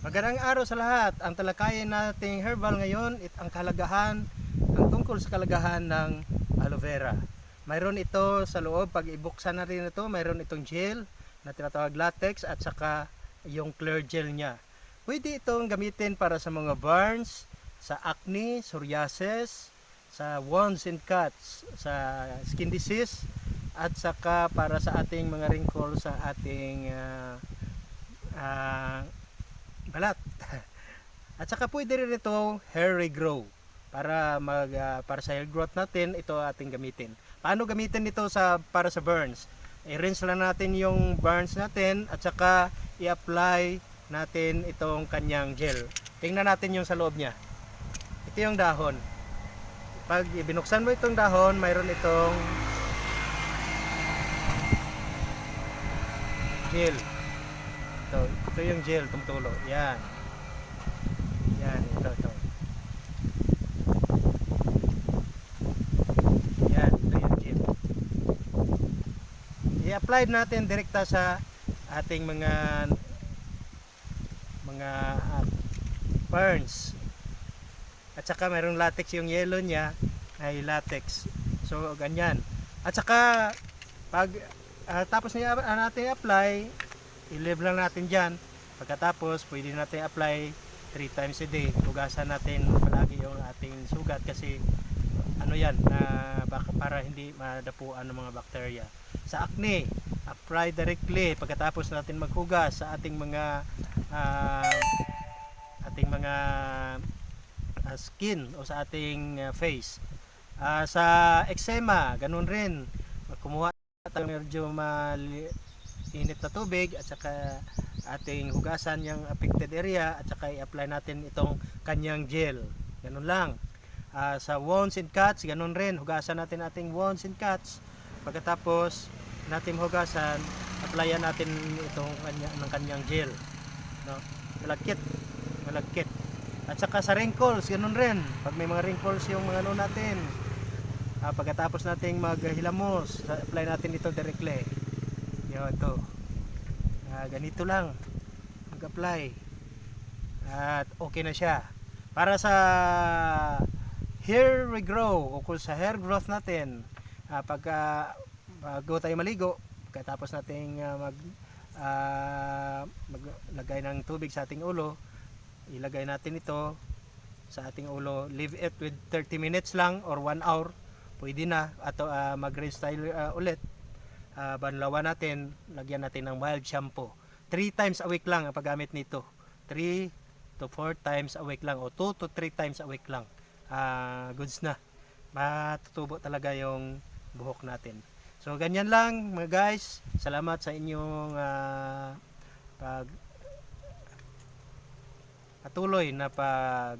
Magandang araw sa lahat. Ang talakayin nating herbal ngayon, it, ang kalagahan, ang tungkol sa kalagahan ng aloe vera. Mayroon ito sa loob, pag ibuksan na rin ito, mayroon itong gel na tinatawag latex at saka yung clear gel niya. Pwede itong gamitin para sa mga burns, sa acne, psoriasis, sa wounds and cuts, sa skin disease, at saka para sa ating mga wrinkles sa ating ah, ah, balat. At saka pwede rin ito hair regrow para mag ah, para sa hair growth natin ito ating gamitin. Paano gamitin ito sa para sa burns? I-rinse lang natin yung burns natin at saka i-apply natin itong kanyang gel. Tingnan natin yung sa loob niya. Ito yung dahon. Pag binuksan mo itong dahon, mayroon itong gel. Ito, ito yung gel, tumutulo. Yan. Yan, ito, ito. Yan, ito yung gel. I-apply natin direkta sa ating mga mga uh, burns. At saka mayroong latex yung yellow niya ay latex. So ganyan. At saka pag ah, tapos niya ah, natin i-apply, i-leave lang natin diyan. Pagkatapos pwede natin apply 3 times a day. Hugasan natin palagi yung ating sugat kasi ano yan na baka para hindi madapuan ng mga bakterya. Sa acne, apply directly pagkatapos natin maghugas sa ating mga ah, ating mga ah, skin o sa ating ah, face. Ah, sa eczema, ganun rin. Kumuha tayo medyo mali- init na tubig at saka ating hugasan yung affected area at saka i-apply natin itong kanyang gel. Ganun lang. Ah, sa wounds and cuts, ganun rin. Hugasan natin ating wounds and cuts. Pagkatapos natin hugasan, applyan natin itong kanya, ng kanyang gel. No? Malagkit. Malagkit. At saka sa wrinkles, ganun rin. Pag may mga wrinkles yung mga ano natin, ah, pagkatapos nating maghilamos, apply natin ito directly. Yun, ito. Ah, ganito lang. Mag-apply. At okay na siya. Para sa hair regrow o kung sa hair growth natin, ah, pagka bago tayo maligo, pagkatapos nating ah, mag ah, maglagay ng tubig sa ating ulo, ilagay natin ito sa ating ulo. Leave it with 30 minutes lang or 1 hour. Pwede na. At uh, mag-restyle ah, ulit. Ah, banlawan natin. Lagyan natin ng mild shampoo. 3 times a week lang ang paggamit nito. 3 to 4 times a week lang o 2 to 3 times a week lang. Ah, goods na. Matutubo talaga yung buhok natin. So ganyan lang mga guys. Salamat sa inyong ah, pag patuloy na pag